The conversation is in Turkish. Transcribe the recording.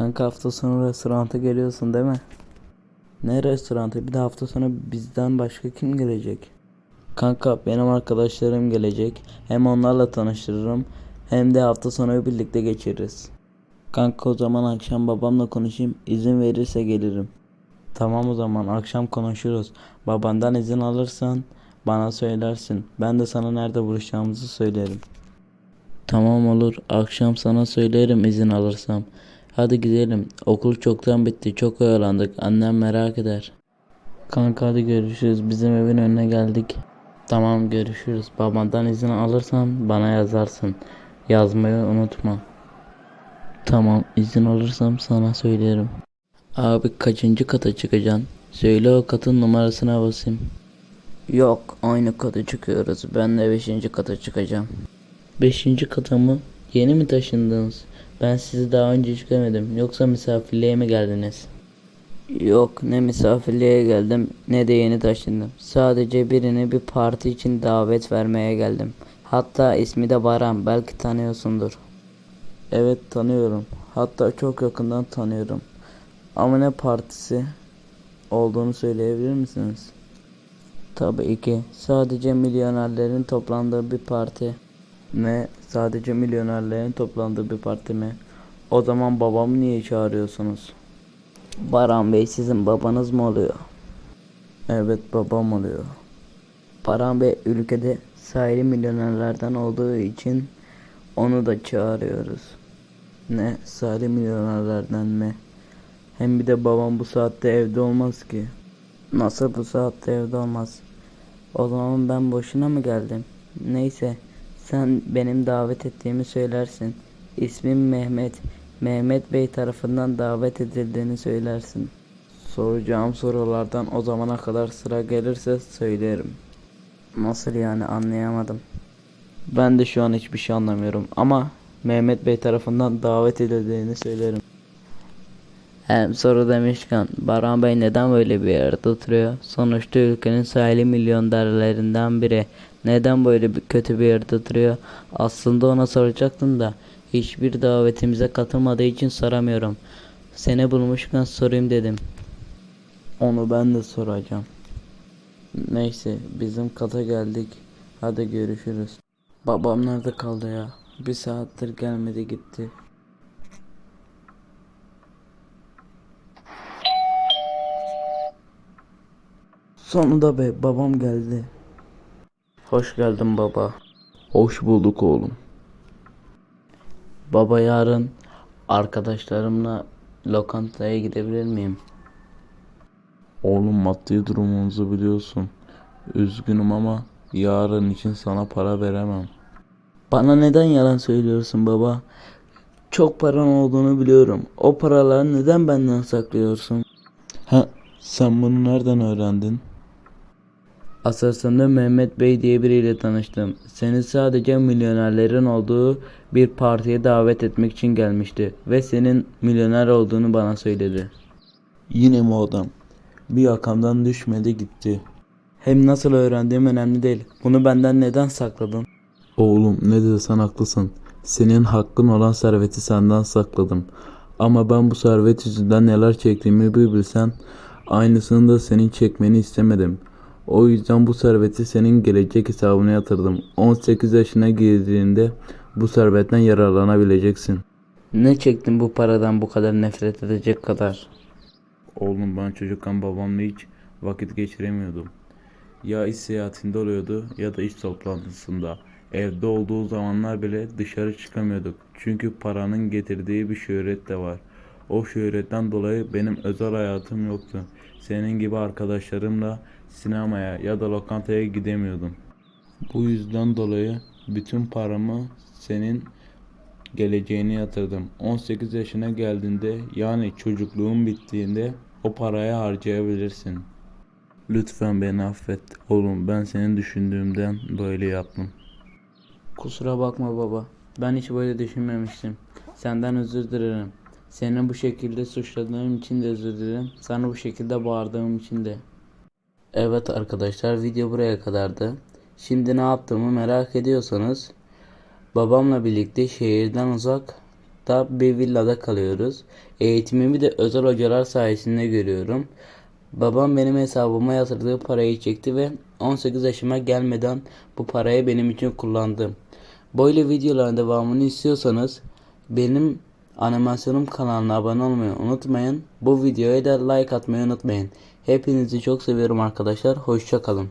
Kanka hafta sonu restoranta geliyorsun değil mi? Ne restorantı? Bir de hafta sonu bizden başka kim gelecek? Kanka benim arkadaşlarım gelecek. Hem onlarla tanıştırırım hem de hafta sonu birlikte geçiririz. Kanka o zaman akşam babamla konuşayım. İzin verirse gelirim. Tamam o zaman akşam konuşuruz. Babandan izin alırsan bana söylersin. Ben de sana nerede buluşacağımızı söylerim. Tamam olur. Akşam sana söylerim izin alırsam. Hadi gidelim. Okul çoktan bitti. Çok oyalandık. Annem merak eder. Kanka hadi görüşürüz. Bizim evin önüne geldik. Tamam görüşürüz. Babandan izin alırsan bana yazarsın. Yazmayı unutma. Tamam izin alırsam sana söylerim. Abi kaçıncı kata çıkacaksın? Söyle o katın numarasına basayım. Yok aynı kata çıkıyoruz. Ben de beşinci kata çıkacağım. Beşinci kata mı? Yeni mi taşındınız? Ben sizi daha önce hiç görmedim. Yoksa misafirliğe mi geldiniz? Yok ne misafirliğe geldim ne de yeni taşındım. Sadece birini bir parti için davet vermeye geldim. Hatta ismi de Baran belki tanıyorsundur. Evet tanıyorum. Hatta çok yakından tanıyorum. Ama ne partisi olduğunu söyleyebilir misiniz? Tabii ki. Sadece milyonerlerin toplandığı bir parti. Ne? Sadece milyonerlerin toplandığı bir parti mi? O zaman babamı niye çağırıyorsunuz? Baran Bey sizin babanız mı oluyor? Evet babam oluyor. Baran Bey ülkede sayılı milyonerlerden olduğu için onu da çağırıyoruz. Ne sayılı milyonerlerden mi? Hem bir de babam bu saatte evde olmaz ki. Nasıl bu saatte evde olmaz? O zaman ben boşuna mı geldim? Neyse sen benim davet ettiğimi söylersin. İsmim Mehmet. Mehmet Bey tarafından davet edildiğini söylersin. Soracağım sorulardan o zamana kadar sıra gelirse söylerim. Nasıl yani anlayamadım. Ben de şu an hiçbir şey anlamıyorum ama Mehmet Bey tarafından davet edildiğini söylerim. Hem soru demişken Baran Bey neden böyle bir yerde oturuyor? Sonuçta ülkenin sayılı milyonderlerinden biri. Neden böyle bir kötü bir yerde oturuyor? Aslında ona soracaktım da hiçbir davetimize katılmadığı için soramıyorum. Seni bulmuşken sorayım dedim. Onu ben de soracağım. Neyse bizim kata geldik. Hadi görüşürüz. Babam nerede kaldı ya? Bir saattir gelmedi gitti. Sonunda be babam geldi. Hoş geldin baba. Hoş bulduk oğlum. Baba yarın arkadaşlarımla lokantaya gidebilir miyim? Oğlum maddi durumumuzu biliyorsun. Üzgünüm ama yarın için sana para veremem. Bana neden yalan söylüyorsun baba? Çok paran olduğunu biliyorum. O paraları neden benden saklıyorsun? Ha, sen bunu nereden öğrendin? Asansörde Mehmet Bey diye biriyle tanıştım. Seni sadece milyonerlerin olduğu bir partiye davet etmek için gelmişti. Ve senin milyoner olduğunu bana söyledi. Yine mi adam? Bir yakamdan düşmedi gitti. Hem nasıl öğrendiğim önemli değil. Bunu benden neden sakladın? Oğlum ne desen haklısın. Senin hakkın olan serveti senden sakladım. Ama ben bu servet yüzünden neler çektiğimi bir bilsen aynısını da senin çekmeni istemedim. O yüzden bu serveti senin gelecek hesabına yatırdım. 18 yaşına girdiğinde bu servetten yararlanabileceksin. Ne çektin bu paradan bu kadar nefret edecek kadar? Oğlum ben çocukken babamla hiç vakit geçiremiyordum. Ya iş seyahatinde oluyordu ya da iş toplantısında. Evde olduğu zamanlar bile dışarı çıkamıyorduk. Çünkü paranın getirdiği bir şöhret de var. O şöhretten dolayı benim özel hayatım yoktu. Senin gibi arkadaşlarımla sinemaya ya da lokantaya gidemiyordum. Bu yüzden dolayı bütün paramı senin geleceğine yatırdım. 18 yaşına geldiğinde yani çocukluğun bittiğinde o parayı harcayabilirsin. Lütfen beni affet. Oğlum ben senin düşündüğümden böyle yaptım. Kusura bakma baba. Ben hiç böyle düşünmemiştim. Senden özür dilerim. Seni bu şekilde suçladığım için de özür dilerim. Sana bu şekilde bağırdığım için de. Evet arkadaşlar video buraya kadardı. Şimdi ne yaptığımı merak ediyorsanız babamla birlikte şehirden uzak Uşak'ta bir villada kalıyoruz. Eğitimimi de özel hocalar sayesinde görüyorum. Babam benim hesabıma yatırdığı parayı çekti ve 18 yaşıma gelmeden bu parayı benim için kullandı. Böyle videoların devamını istiyorsanız benim animasyonum kanalına abone olmayı unutmayın. Bu videoya da like atmayı unutmayın. Hepinizi çok seviyorum arkadaşlar. Hoşça kalın.